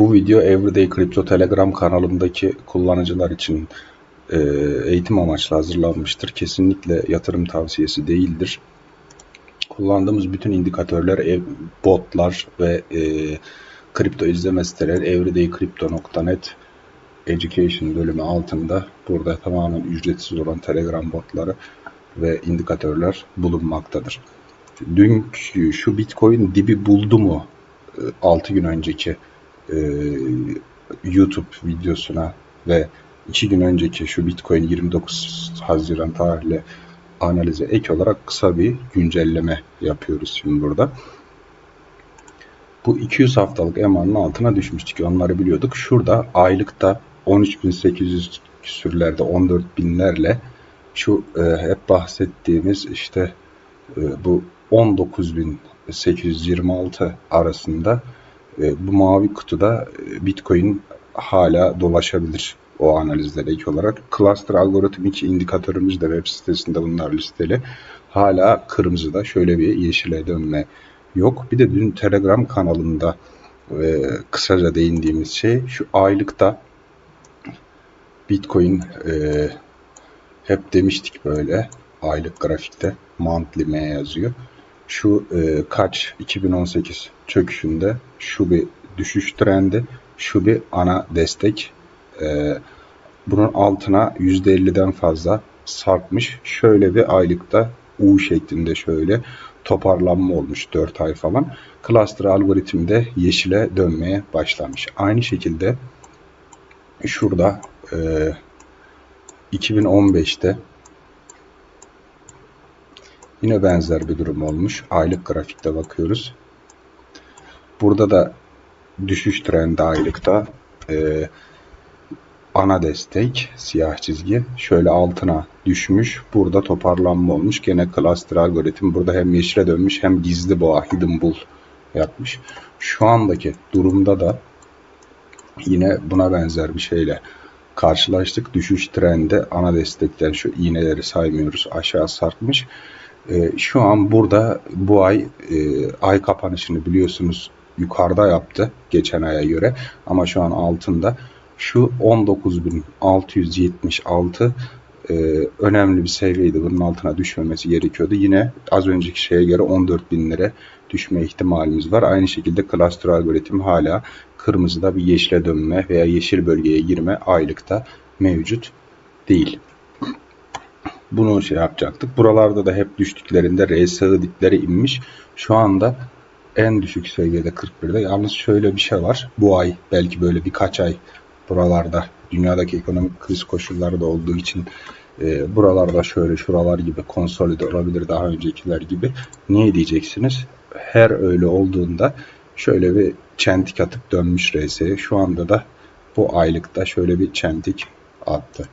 Bu video Everyday Crypto Telegram kanalındaki kullanıcılar için e, eğitim amaçlı hazırlanmıştır. Kesinlikle yatırım tavsiyesi değildir. Kullandığımız bütün indikatörler, ev- botlar ve e, kripto izleme siteleri everydaycrypto.net Education bölümü altında burada tamamen ücretsiz olan Telegram botları ve indikatörler bulunmaktadır. Dün şu Bitcoin dibi buldu mu 6 gün önceki e, YouTube videosuna ve 2 gün önceki şu Bitcoin 29 Haziran tarihli analize ek olarak kısa bir güncelleme yapıyoruz şimdi burada. Bu 200 haftalık EMA'nın altına düşmüştük. Onları biliyorduk. Şurada aylıkta 13.800 küsürlerde 14.000'lerle şu e, hep bahsettiğimiz işte e, bu 19.826 arasında e, bu mavi kutuda e, Bitcoin hala dolaşabilir o analizlere ilk olarak. Cluster algoritmik indikatörümüz de web sitesinde bunlar listeli. Hala kırmızıda şöyle bir yeşile dönme yok. Bir de dün Telegram kanalında e, kısaca değindiğimiz şey şu aylıkta Bitcoin e, hep demiştik böyle aylık grafikte monthly M yazıyor. Şu e, kaç 2018 çöküşünde şu bir düşüş trendi, şu bir ana destek. E, bunun altına %50'den fazla sarkmış. Şöyle bir aylıkta U şeklinde şöyle toparlanma olmuş 4 ay falan. Cluster algoritmde yeşile dönmeye başlamış. Aynı şekilde şurada e, 2015'te yine benzer bir durum olmuş. Aylık grafikte bakıyoruz. Burada da düşüş trendi aylıkta. E, ana destek siyah çizgi şöyle altına düşmüş. Burada toparlanma olmuş. Gene cluster algoritm burada hem yeşile dönmüş hem gizli boğa hidden bull yapmış. Şu andaki durumda da yine buna benzer bir şeyle karşılaştık. Düşüş trendi ana destekten şu iğneleri saymıyoruz. Aşağı sarkmış. Ee, şu an burada bu ay e, ay kapanışını biliyorsunuz yukarıda yaptı geçen aya göre ama şu an altında şu 19.676 e, önemli bir seviyeydi. Bunun altına düşmemesi gerekiyordu. Yine az önceki şeye göre 14.000'lere düşme ihtimalimiz var. Aynı şekilde cluster algoritm hala kırmızıda bir yeşile dönme veya yeşil bölgeye girme aylıkta mevcut değil. Bunu şey yapacaktık. Buralarda da hep düştüklerinde RSI dipleri inmiş. Şu anda en düşük seviyede 41'de. Yalnız şöyle bir şey var. Bu ay belki böyle birkaç ay buralarda dünyadaki ekonomik kriz koşulları da olduğu için e, buralarda şöyle şuralar gibi konsolide olabilir daha öncekiler gibi. Niye diyeceksiniz? Her öyle olduğunda şöyle bir çentik atıp dönmüş RSI. Şu anda da bu aylıkta şöyle bir çentik attı.